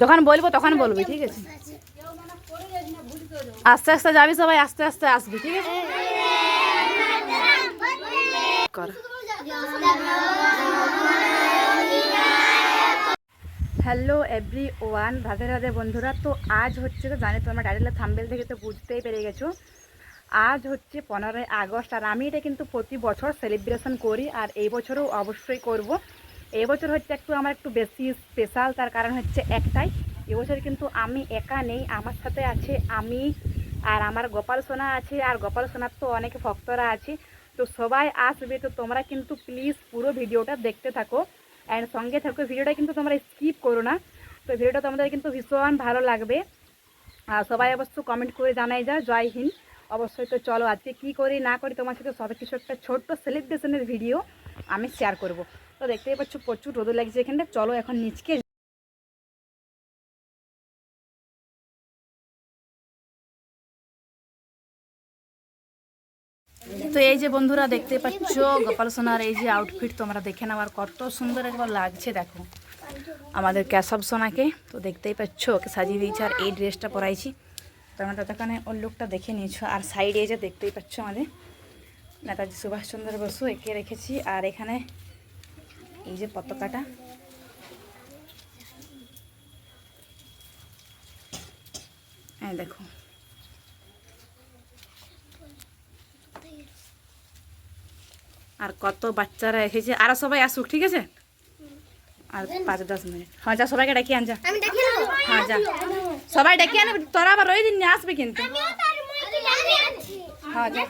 যখন বলব তখন বলবি, ঠিক আছে? আস্তে আস্তে যাবি সবাই, আস্তে আস্তে আসবি, ঠিক আছে? Hello everyone Radhe Radhe বন্ধুরা। তো আজ হচ্ছে তো জানি তোমরা টাইটেলের থাম্বেল থেকে তো বুঝতেই পেরে গেছো। আজ হচ্ছে পনেরোই আগস্ট, আর আমি এটা কিন্তু প্রতি বছর সেলিব্রেশন করি, আর এই বছরও অবশ্যই করব। এই বছর হচ্ছে একটু আমার একটু বেশি স্পেশাল তার কারণ হচ্ছে একটাই। এবছর কিন্তু আমি একা নেই, আমার সাথে আছে আমি আর আমার গোপাল সোনা আছে, আর গোপাল সোনার তো অনেক ভক্তরা আছে। তো সবাই আসবে, তো তোমরা কিন্তু প্লিজ পুরো ভিডিওটা দেখতে থাকো। অ্যান্ড সঙ্গে থাকো, ভিডিওটা কিন্তু তোমরা স্কিপ করো না। তো ভিডিওটা তোমাদের কিন্তু ভীষণ ভালো লাগবে। আর সবাই অবশ্য কমেন্ট করে জানাই যা জয় হিন্দ। অবশ্যই তো চলো, আজকে কী করি না করি তোমার সাথে সব কিছু একটা ছোট্ট সেলিব্রেশনের ভিডিও আমি শেয়ার করব। তো দেখতেই পাচ্ছ প্রচুর রোদ লাগছে এখানটা চলো এখন নিচকে তো এই যে বন্ধুরা দেখতে পাচ্ছ, গোপাল সোনার এই যে আউটফিট তোমরা দেখে নাও, আর কত সুন্দর একবার লাগছে দেখো। আমাদের কেশব সোনাকে, তো দেখতেই পাচ্ছ, ওকে সাজিয়ে দিয়েছে, আর এই ড্রেসটা পরাইছি। তোমরা ততক্ষণে ওর লুকটা দেখে নিয়েছো। আর সাইডে এই যে দেখতেই পাচ্ছ আমাদের নেতাজি সুভাষচন্দ্র বসু এঁকে রেখেছি, আর এখানে এই যে পতাকাটা। হ্যাঁ দেখো। আর কত বাচ্চারা এসেছে। আরও সবাই আসুক ঠিক আছে? আর পাঁচ দশ মিনিট। হ্যাঁ যা সবাইকে ডাকি আন যা। হ্যাঁ যা। সবাই ডেকে আনে তোরা আবার ওই দিন আসবে কিন্তু। হ্যাঁ যা।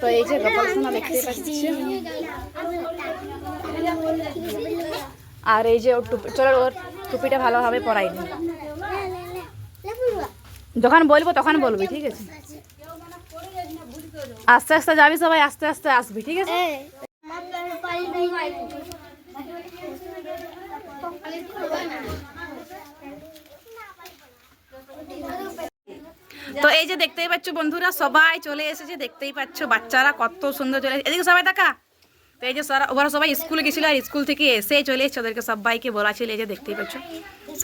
তো এই যে গোপাল সোনা দেখতে পাচ্ছি। আর এই যে ওর টুপি চলো, ওর টুপিটা ভালোভাবে পরাই দিন যখন বলব তখন বলবি, ঠিক আছে? আস্তে আস্তে যাবি সবাই, আস্তে আস্তে আসবি, ঠিক আছে? তো এই যে দেখতেই পাচ্ছ বন্ধুরা সবাই চলে এসেছে দেখতেই পাচ্ছ বাচ্চারা কত সুন্দর চলে এদিকে সবাই দেখা। তো এই যে সারা ওরা সবাই স্কুলে গেছিল আর স্কুল থেকে এসে চলে এসেছে। ওদেরকে সবাইকে বলা ছিল এই যে দেখতেই পাচ্ছ।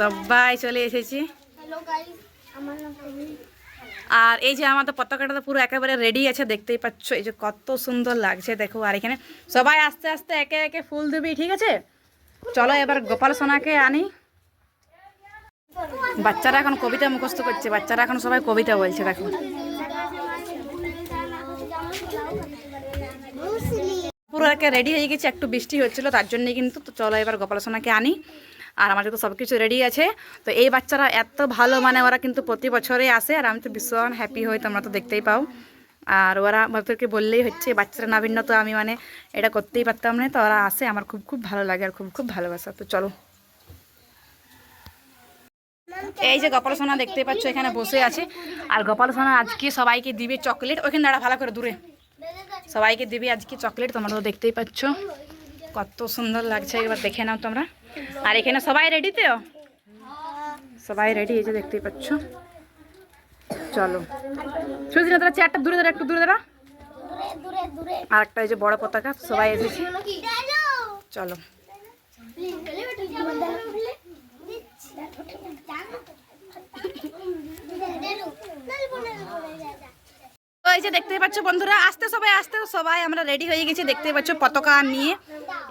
সবাই চলে এসেছে। আর এই যে আমাদের পতাকাটা তো পুরো একেবারে রেডি আছে দেখতেই পাচ্ছ। এই যে কত সুন্দর লাগছে দেখো। আর এখানে সবাই আস্তে আস্তে একে একে ফুল দিবি ঠিক আছে? চলো এবার গোপাল সোনাকে আনি। বাচ্চারা এখন কবিতা মুখস্থ করছে, বাচ্চারা এখন সবাই কবিতা বলছে, দেখো। পুরো একে রেডি হয়ে গেছে, একটু বৃষ্টি হচ্ছিল, তার জন্যই কিন্তু তো চলো এবার গোপাল সোনাকে আনি। আর আমাদের তো সব কিছু রেডি আছে। তো এই বাচ্চারা এত ভালো মানে ওরা কিন্তু প্রতি বছরে আসে, আর আমি তো ভীষণ হ্যাপি হই, তোমরা তো দেখতেই পাও। আর ওরা ওদেরকে বললেই হচ্ছে বাচ্চারা নাভিন্ন তো আমি মানে এটা করতেই পারতাম না। তো ওরা আসে, আমার খুব খুব ভালো লাগে, আর খুব খুব ভালোবাসা। তো চলো। এই যে গোপাল সোনা দেখতে পাচ্ছ, এখানে বসে আছে। আর গোপাল সোনা আজকে সবাইকে দিবে চকলেট। ওখানে দাঁড়া, ভালো করে দূরে। সবাইকে দিবে আজকে চকলেট তোমরা দেখতেই পাচ্ছ। কত সুন্দর লাগছে এবার দেখে নাও তোমরা। আর এখানে সবাই রেডি তো? সবাই রেডি এই যে দেখতেই পাচ্ছ। চলো। সুদিন তোরা চেয়ারটা দূরে দাঁড়া, একটু দূরে দাঁড়া। আর একটা এই যে বড় পতাকা, সবাই এসেছে। চলো। এই যে দেখতেই পাচ্ছ বন্ধুরা, আসতে সবাই আসতে সবাই, আমরা রেডি হয়ে গেছি, দেখতেই পাচ্ছ পতাকা নিয়ে।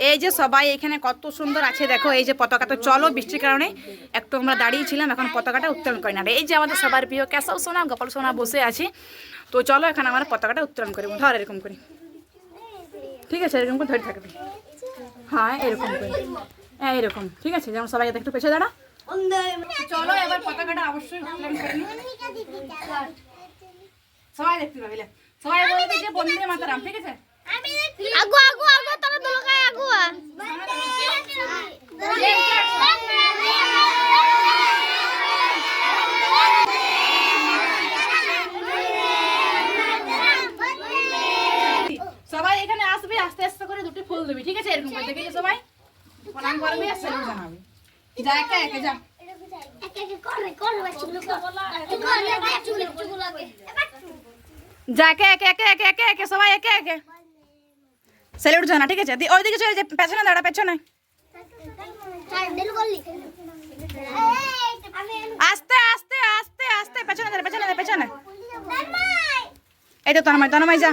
এই যে সবাই এখানে কত সুন্দর আছে, দেখো, এই যে পতাকা। তো চলো, বৃষ্টির কারণে একটু আমরা দাঁড়িয়েছিলাম, এখন পতাকাটা উত্তোলন করি না। এই যে আমাদের সবার প্রিয় কেশব সোনা, গোপাল সোনা বসে আছে। তো চলো, এখন আমরা পতাকাটা উত্তোলন করি ধর এরকম করি। ঠিক আছে, এরকম করে ধরে থাকবে। হ্যাঁ এরকম করে। হ্যাঁ এরকম। ঠিক আছে, যেমন সবাই একটু পেছে দাঁড়া। চলো এবার পতাকাটা অবশ্যই সবাই দেখতে পাবি। সবাই বলবে যে বন্দে মাতারাম ঠিক আছে? আগু আগু আগু তোরা দোলকায় আগু সবাই এখানে আসবে আস্তে আস্তে করে দুটো ফুল দিবি ঠিক আছে এরকম করে দেখে সবাই প্রণাম করবি আর সেলুট জানাবি যা একা যা। যা, একে একে একে একে একে একে, সবাই একে একে। ঠিক আছে? ওইদিকে যে, পেছনে দাঁড়া, পেছনে। আস্তে আস্তে আস্তে আস্তে, পেছনে পেছনে পেছনে। যা।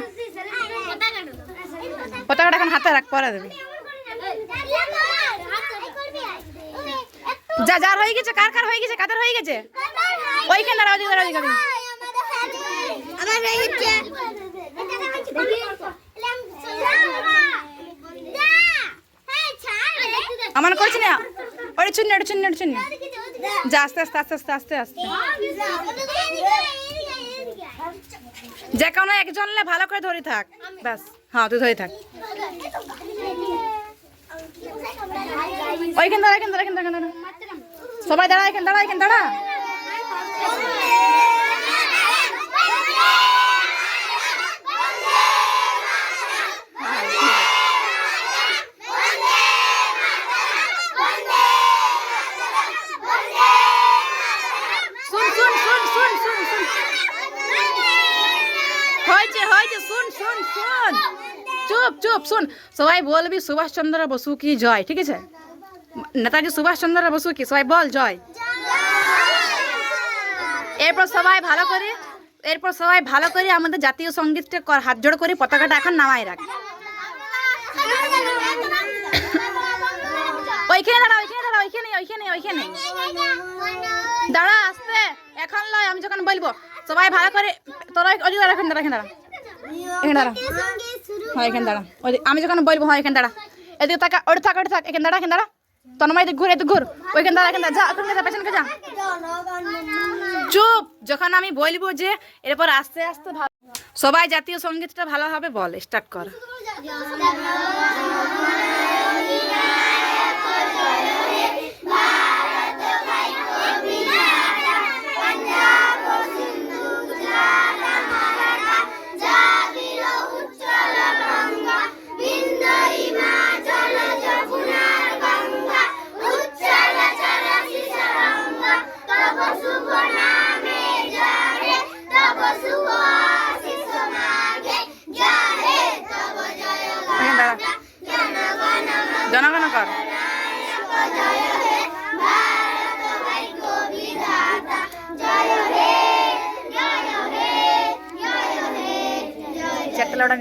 পতাকাটা এখন হাতে রাখ, পরে দেবে। যা যার হয়ে গেছে কার কার হয়ে গেছে কাদের হয়ে গেছে? ওইখানে দাঁড়া ওইদিকে দাঁড়া ওইদিকে আমার হয়ে গেছে আমার করছি না ওটা চুন্নি ওটা চুন্নি ওটা চুন্নি যা আস্তে আস্তে আস্তে আস্তে আস্তে আস্তে। যে কোনো একজন ভালো করে ধরে থাক ব্যাস। হ্যাঁ তুই ধরে থাক। ওইখানে দাঁড়া এখানে দাঁড়া, এখানে দাঁড়া। সবাই দাঁড়া এখানে দাঁড়া এখানে, দাঁড়া। চুপ চুপ, শুন। সবাই বলবি সুভাষচন্দ্র বসু কি জয়, ঠিক আছে? নেতাজি সুভাষচন্দ্র বসু কি সবাই বল, জয়। এরপর সবাই ভালো করে, এরপর সবাই ভালো করে আমাদের জাতীয় সঙ্গীতটা হাত জোড় করে পতাকাটা এখন নামাই রাখ। ওইখানে দাঁড়া ওইখানে দাঁড়া ওইখানে ওইখানে ওইখানে। দাঁড়া, আসতে। এখন লয়, আমি যখন বলব, সবাই ভালো করে, তোরা ওই দাঁড়া এখানে দাঁড়া এখানে দাঁড়া। এখানে দাঁড়া। হ্যাঁ এখানে দাঁড়া। আমি যখন বলব হ্যাঁ এখানে দাঁড়া। এদিকে থাকা ওটা থাক ওটা থাক এখানে দাঁড়া এখানে দাঁড়া। তন্ময় ঘুর, এদিকে ঘুর। ওইখান দাঁড়া এখান যা, ওখান যা, পেছনকে যা। চুপ, যখন আমি বলব যে, এরপর আস্তে আস্তে সবাই জাতীয় সঙ্গীতটা ভালোভাবে বল, স্টার্ট কর।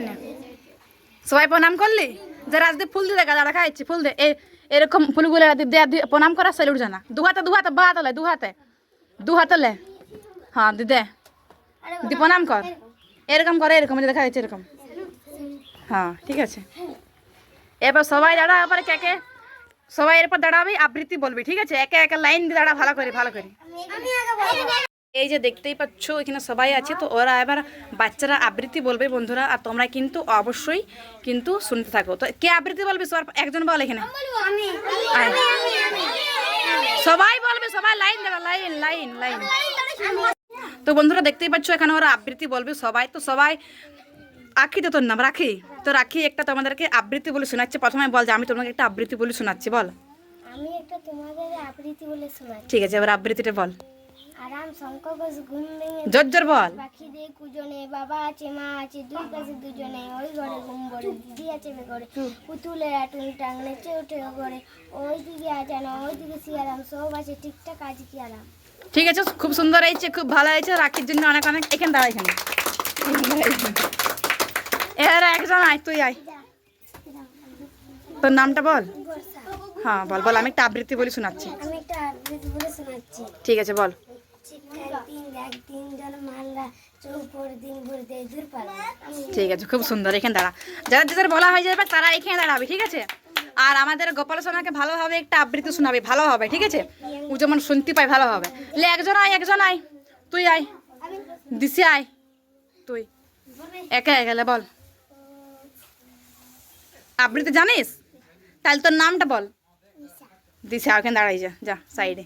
নিয়ে। সবাই প্রণাম করলি? যে রাজদীপ ফুল দিয়ে দেখা দাঁড়া খাইছি ফুল দে এরকম ফুলগুলো রাজদীপ প্রণাম করা সেলুট জানা দু হাতে দু হাতে, বা হাতে দু হাতে। দু হাতে লে। হ্যাঁ দি দে। প্রণাম কর। এরকম করে, এরকম দেখা যাচ্ছে এরকম। হ্যাঁ ঠিক আছে। এবার সবাই দাঁড়া এবার কে কে সবাই এরপর দাঁড়াবি, আবৃত্তি বলবি, ঠিক আছে? একে একে লাইন দিয়ে দাঁড়া, ভালো করে ভালো করে। এই যে দেখতেই পাচ্ছ এখানে সবাই আছে। তো ওরা এবার বাচ্চারা আবৃত্তি বলবে বন্ধুরা আর তোমরা কিন্তু অবশ্যই কিন্তু শুনতে থাকো। তো কে আবৃত্তি বলবে? সবার একজন বল এখানে। সবাই বলবে সবাই লাইন দেবা লাইন লাইন লাইন। তো বন্ধুরা দেখতেই পাচ্ছ এখানে ওরা আবৃত্তি বলবে সবাই। তো সবাই আখি তো তোর নাম রাখি? তো রাখি একটা তোমাদেরকে আবৃত্তি বলে শোনাচ্ছে। প্রথমে বল যে আমি তোমাকে একটা আবৃত্তি বলে শোনাচ্ছি বল। আমি একটা তোমাদের আবৃত্তি বলে শোনাচ্ছি। ঠিক আছে এবার আবৃত্তিটা বল। আরাম শঙ্খ ঘোষ ঘুম ভেঙে জোর জোর বল। পাখি দিয়ে কুজনে বাবা আছে মা আছে দুই পাশে দুজনে ওই ঘরে ঘুম বড়ে দিদি আছে ঘরে পুতুলের আটুন টাং নেচে ওঠে ঘরে ওই দিকে আছে না ওই দিকে শিয়ারাম সব আছে ঠিকঠাক আজ কি আরাম? ঠিক আছে খুব সুন্দর হয়েছে খুব ভালো হয়েছে রাখির জন্য অনেক অনেক এখানে দাঁড়া এখানে। এর একজন আয় তুই আয়। তোর নামটা বল? হ্যাঁ বল বল আমি একটা আবৃত্তি বলি শোনাচ্ছি। আমি একটা আবৃত্তি বলে শোনাচ্ছি। ঠিক আছে বল। ঠিক আছে, খুব সুন্দর, এখানে দাঁড়া। যারা যাদের বলা হয়ে যাবে, তারা এখানে দাঁড়াবে, ঠিক আছে? আর আমাদের গোপাল সোনাকে ভালোভাবে একটা আবৃত্তি শোনাবে, ভালো হবে, ঠিক আছে? ও যেমন শুনতে পায়, ভালো হবে। লে, একজন আয় একজন আয়। তুই আয়। দিশে আয়। তুই। একা গেলে বল। আবৃত্তি জানিস? তাহলে তোর নামটা বল। দিশে, ওখানে দাঁড়াই যা যা, সাইডে।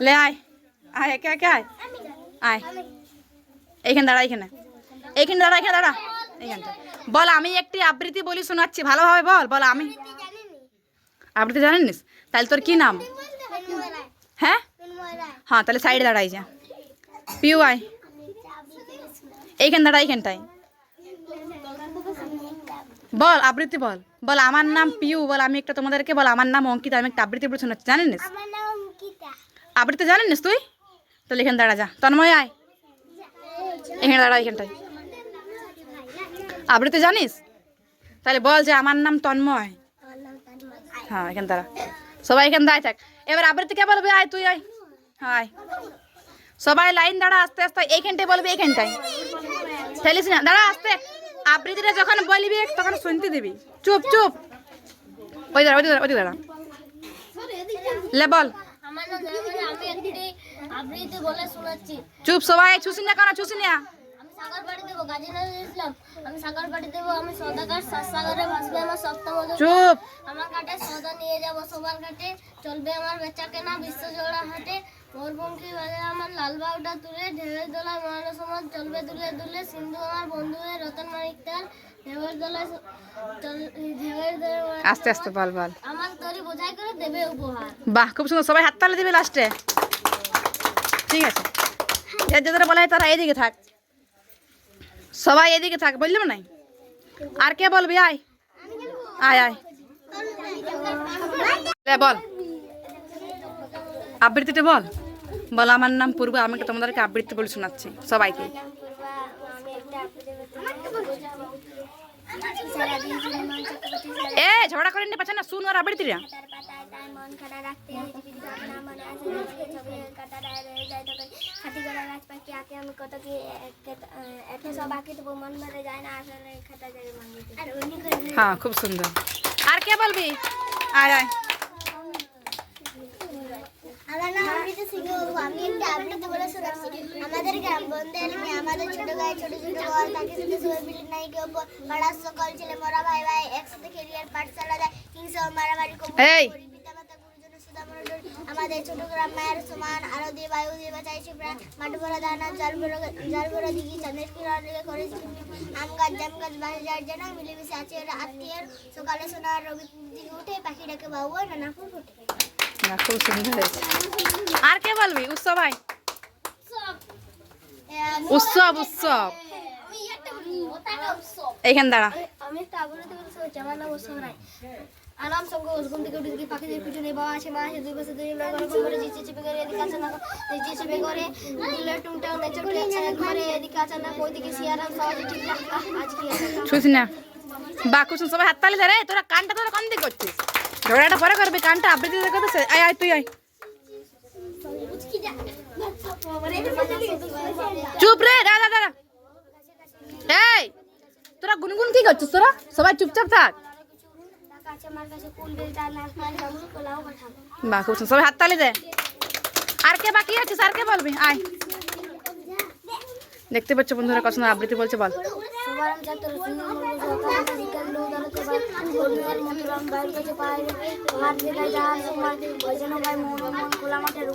লে, আয়। আয় একে একে আয়। আয়। এইখানে দাঁড়া এখানে এইখানে দাঁড়া এখানে দাঁড়া। এইখানটা। বল আমি একটি আবৃত্তি বলি শোনাচ্ছি ভালোভাবে বল বল আমি আবৃত্তি জানিস? তাহলে তোর কি নাম? হ্যাঁ? হ্যাঁ তাহলে সাইডে দাঁড়াই যা। পিউ আয়। এইখানে দাঁড়া এইখানটায়। বল আবৃত্তি বল। বল আমার নাম পিউ বল আমি একটা তোমাদেরকে বল আমার নাম অঙ্কিতা আমি একটা আবৃত্তি বলে শোনাচ্ছি জানেন আমার আবৃত্তি জানেন তুই? তাহলে এখানে দাঁড়া যা। তন্ময় আয়। এখানে দাঁড়া এখানটায়। আবৃত্তি জানিস? তাহলে বল যে আমার নাম তন্ময়। হ্যাঁ এখানে দাঁড়া। সবাই এখানে দাঁড়ায় থাক। এবার আবৃত্তি কে বলবে? আয় তুই আয়। হাই সবাই লাইন দাঁড়া আস্তে আস্তে। এইখানটায় বলবি এইখানটায়। ফেলিস না। দাঁড়া আস্তে। আবৃত্তিটা যখন বলবি তখন শুনতে দিবি। চুপ চুপ। ওই দাঁড়া ওই দাঁড়া ওই দাঁড়া। লে বল। আমার নাম আমি আবৃত্তি বলে শোনাচ্ছি। চুপ সবাই চুষি না কেন চুষি না। আমি সাগর বাড়ি দেবো আমি সাগর বাড়ি দেবো আমি সদাকার সাগরে ভাসবে আমার সপ্তম চুপ। আমার কাটে সদা নিয়ে যাব সবার কাটে চলবে আমার বেচা কেনা বিশ্ব জোড়া হাটে। মোরপঙ্খী বাজে আমার লাল বাউটা তুলে ঢেউয়ের দোলায় মহান সমাজ চলবে দুলে দুলে। সিন্ধু আমার বন্ধু হয়ে রতন মানিক তার ঢেউয়ের দোলায় ঢেউয়ের দোলায় আস্তে আস্তে বল বল। আমার তরি বোঝাই করে দেবে উপহার। বাহ খুব সুন্দর সবাই হাত তালে দিবে লাস্টে ঠিক আছে। এর যাদের বলা হয় তারা এদিকে থাক। সবাই এদিকে থাক বললাম নাই? আর কে বলবি, আয়। আয় আয়। বল। আবৃত্তিটা বল। বল, আমার নাম পূর্ব, আমি তোমাদেরকে আবৃত্তি বলে শোনাচ্ছি, সবাইকে। এ, ঝগড়া করেন না পাচ্ছে না? শুন আর আবৃত্তিটা। তার মন খানা রাখতে পৃথিবীর ভাবনা মনে আছে আজকে ছবি কাটা রায় যায় তবে খাতি করা গাছ পাখি আঁকে আমি কত কি একে সব আঁকি তবু মন ভরে যায় না আসলে খাতা যায় মন আর অন্য হ্যাঁ খুব সুন্দর। আর কে বলবি? আয় আয়। আমার নাম অমৃতা সিংহ আমি একটা আবৃত্তি বলে শোনাচ্ছি। আমাদের গ্রাম বন্ধের মেয়ে আমাদের ছোট গায়ে ছোট ছোট ঘর তাকে সাথে সবাই মিলে নাই কেউ পাড়ার সকল ছেলে মরা ভাই ভাই একসাথে খেলি আর পাঠশালা যায় হিংসা মারামারি কম এই। করি পিতামাতা গুরুজন সুদা মনোদর আমাদের ছোট গ্রাম মায়ের সমান আরও দিয়ে বায়ু দিয়ে বাঁচাইছি প্রাণ। মাঠ ভরা দানা জল ভরা জল ভরা দিঘি চাঁদের কিরণ রেখে করেছি। আম গাছ জাম গাছ বাঁশ যার যেন মিলেমিশে আছে ওরা আত্মীয়ের সকালে সোনার রবি দিকে উঠে পাখি ডাকে বাবু নানা ফুল ফুটে। না খুব সুন্দর হয়েছে। আর কে বলবি? উৎসব ভাই উৎসব উৎসব। এইখানে দাঁড়া। আমি একটা আবৃত্তি বলতে হচ্ছে আমার নাম উৎসব রায় আরাম সঙ্গে ঘুম থেকে উঠে দেখি পাখিদের পিছনে বাবা আছে মা আছে দুই পাশে দুই লোক গল্প করে জিচে চেপে করে এদিকে আছে না জিচে চেপে করে দুলে টুংটাং নেচে উঠে ঘরে এদিকে আছে না ওইদিকে সিয়ারাম সবাই ঠিক আজকে ছুঁস না। বা খুব সবাই হাত তালি ধরে তোরা কানটা তোরা কোন দিকে করছিস? ঝগড়াটা পরে করবি কানটা আবৃত্তি দেখে আয় আয় তুই আয়। চুপ রে দাদা দাদা এই, তোরা গুনগুন কি করছিস তোরা? সবাই চুপচাপ থাক। টাকা আছে আমার কাছে কুল বেলটা নাচমান জামরুল কলাও পাঠাবো বা খুব সবাই হাত তালি দে। আর কে বাকি আছিস? আর কে বলবি? আয়। দেখতে পাচ্ছ বন্ধুরা কত আবৃত্তি বলছে, বল।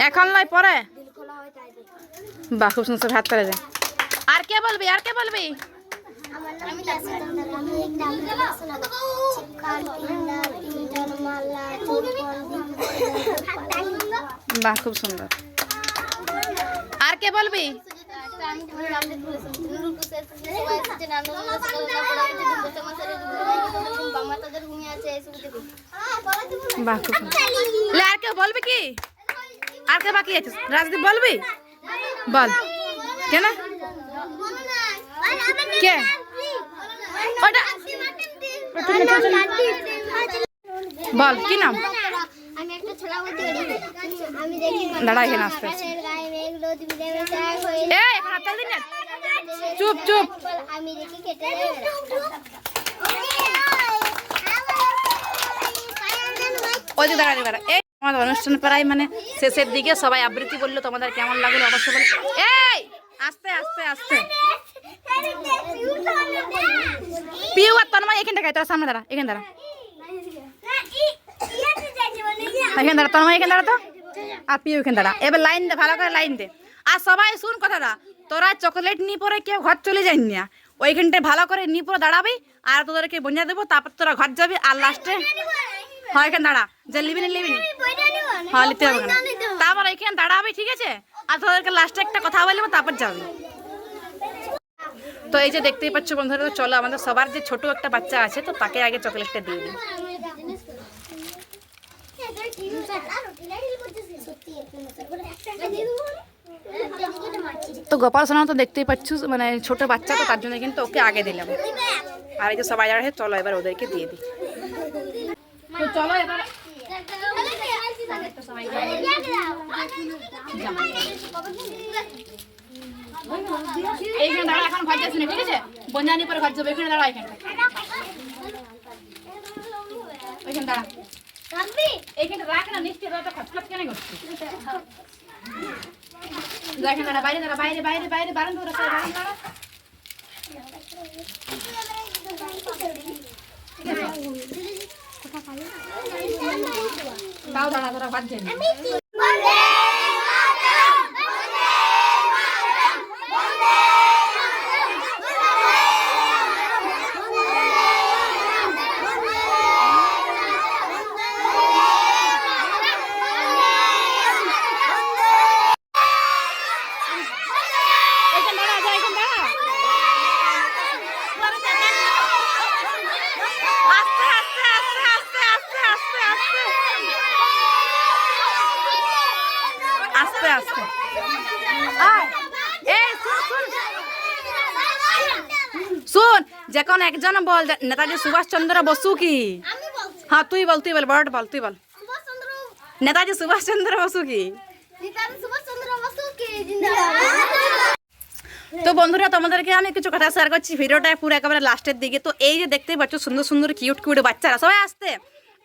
এখন নয়, পরে। দিল খোলা হয় বা খুব সুন্দর। হাত তালি দে। আর কে বলবি? আর কে বলবি? বাহ খুব সুন্দর। আর কে বলবি? বাহ খুব সুন্দর। আর কেউ বলবি কি? আর কে বাকি আছে? রাজদীপ বলবি? বল। কেন? কে। বল, কি নাম? দাঁড়া, এখানে আসতে। চুপ চুপ। আমি ওই দাঁড়া এই, আমাদের অনুষ্ঠান প্রায় মানে শেষের দিকে সবাই আবৃত্তি বলল তোমাদের কেমন লাগল অবশ্যই বলে। এই, আস্তে আস্তে আস্তে। পিউ আর তন্ময় এখানে দেখায় তোর সামনে দাঁড়া, এখানে দাঁড়া। এখানে দাঁড়া, তন্ময় এখানে দাঁড়া তো? আর পিউ এখানে দাঁড়া। এবার লাইন দে, ভালো করে লাইন দে। আর সবাই শুন কথাটা, তোরা চকলেট নিয়ে পরে কেউ ঘর চলে যাই না। ওইখানটায় ভালো করে নিয়ে পরে দাঁড়াবি, আর তোদেরকে বঞ্জা দেবো, তারপর তোরা ঘর যাবি, আর লাস্টে হয়, এখানে দাঁড়া। যে লিবি না লিবি হ্যাঁ নিতে হবে তারপর এখানে দাঁড়াবি, ঠিক আছে? আর তোদেরকে লাস্টে একটা কথা বলব, তারপর যাবি। তো এই যে দেখতেই পাচ্ছ বন্ধুরা, তো চলো আমাদের সবার যে ছোট একটা বাচ্চা আছে, তো তাকে আগে চকলেটটা দিয়ে দিই। তো গোপাল সোনা তো দেখতেই পাচ্ছ মানে ছোট বাচ্চা, তো তার জন্য কিন্তু ওকে আগে দিলাম। আর এই যে সবাই আছে চলো এবার ওদেরকে দিয়ে দিই। চলো এবার এইখানে দাঁড়া, এখন ঘর যাচ্ছি ঠিক আছে? বঞ্জানি পরে ঘর যাব, এখানে দাঁড়া, এখানে। ওইখানে দাঁড়া। এইখানে রাখ না, নিশ্চয় তো খচখচ কেন করছিস? দেখেন দাঁড়া, বাইরে দাঁড়া, বাইরে বাইরে বাইরে বারান ধরে বারান দাঁড়া। দাও দাঁড়া দাঁড়া বাদ দেন একজন বল নেতাজি সুভাষচন্দ্র বসু কি? হ্যাঁ তুই বল তুই বল বড় বল তুই বল। নেতাজি সুভাষচন্দ্র বসু কি? তো বন্ধুরা তোমাদেরকে আমি কিছু কথা শেয়ার করছি। ভিডিওটা পুরো একেবারে লাস্টের দিকে। তো এই যে দেখতেই পাচ্ছ সুন্দর সুন্দর কিউট কিউট বাচ্চারা সবাই আসতে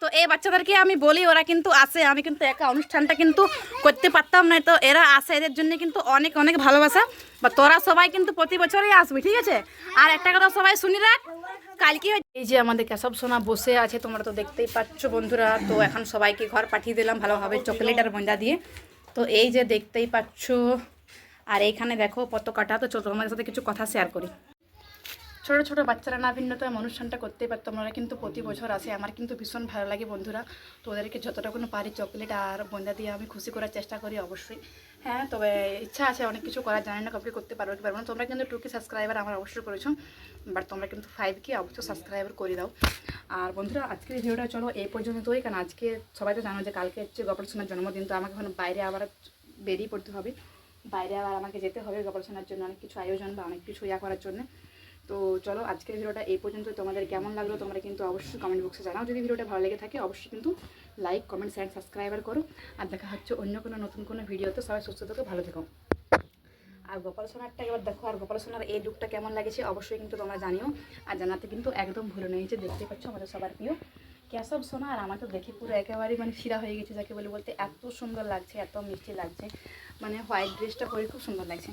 তো এই বাচ্চাদেরকে আমি বলি, ওরা কিন্তু আসে আমি কিন্তু একা অনুষ্ঠানটা কিন্তু করতে পারতাম না। তো এরা আসে এদের জন্য কিন্তু অনেক অনেক ভালোবাসা। বা তোরা সবাই কিন্তু প্রতি বছরই আসবি, ঠিক আছে? আর একটা কথা সবাই শুনি রাখ, কালকে এই যে আমাদের কেশব সোনা বসে আছে, তোমরা তো দেখতেই পাচ্ছ বন্ধুরা। তো এখন সবাইকে ঘর পাঠিয়ে দিলাম ভালোভাবে চকলেট আর মজা দিয়ে। তো এই যে দেখতেই পাচ্ছ, আর এইখানে দেখো পতাকাটা। তো চলো তোমাদের সাথে কিছু কথা শেয়ার করি। ছোট ছোট বাচ্চারা না ভিন্ন তো অনুষ্ঠানটা করতেই পারতাম ওরা কিন্তু প্রতি বছর আসে। আমার কিন্তু ভীষণ ভালো লাগে বন্ধুরা। তো ওদেরকে যতটুকু পারি চকলেট আর বন্ধা দিয়ে আমি খুশি করার চেষ্টা করি অবশ্যই। হ্যাঁ তবে ইচ্ছা আছে অনেক কিছু করার। জানি না কবে করতে পারব কি পারব না। তোমরা কিন্তু টুকি সাবস্ক্রাইবার আমার অবশ্যই করেছ। বাট তোমরা কিন্তু ফাইভ কি অবশ্যই সাবস্ক্রাইবার করে দাও। আর বন্ধুরা, আজকের ভিডিওটা চলো এই পর্যন্তই। কারণ আজকে সবাই তো জানো যে কালকে হচ্ছে গোপাল সোনার জন্মদিন। তো আমাকে এখন বাইরে আবার বেরিয়ে পড়তে হবে। বাইরে আবার আমাকে যেতে হবে গোপাল সোনার জন্য অনেক কিছু আয়োজন বা অনেক কিছু ইয়া করার জন্য। তো চলো আজকের ভিডিওটা এই পর্যন্ত। তোমাদের কেমন লাগল তোমরা কিন্তু অবশ্যই কমেন্ট বক্সে জানাও। যদি ভিডিওটা ভালো লেগে থাকে, অবশ্যই কিন্তু লাইক কমেন্ট শেয়ার সাবস্ক্রাইবার করো। আর দেখা হচ্ছে অন্য কোনো নতুন কোনো ভিডিওতে। সবাই সুস্থ থেকো, ভালো থেকো। আর গোপাল সোনারটা এবার দেখো, আর গোপাল সোনার এই লুকটা কেমন লাগেছে অবশ্যই কিন্তু তোমরা জানিও। আর জানাতে কিন্তু একদম ভুলে যে দেখতে পাচ্ছ আমাদের সবার প্রিয় কেশব সোনা। আর আমার তো দেখে পুরো একেবারেই মানে শিরা হয়ে গেছে, যাকে বলে বলতে এত সুন্দর লাগছে, এত মিষ্টি লাগছে। মানে হোয়াইট ড্রেসটা পরে খুব সুন্দর লাগছে।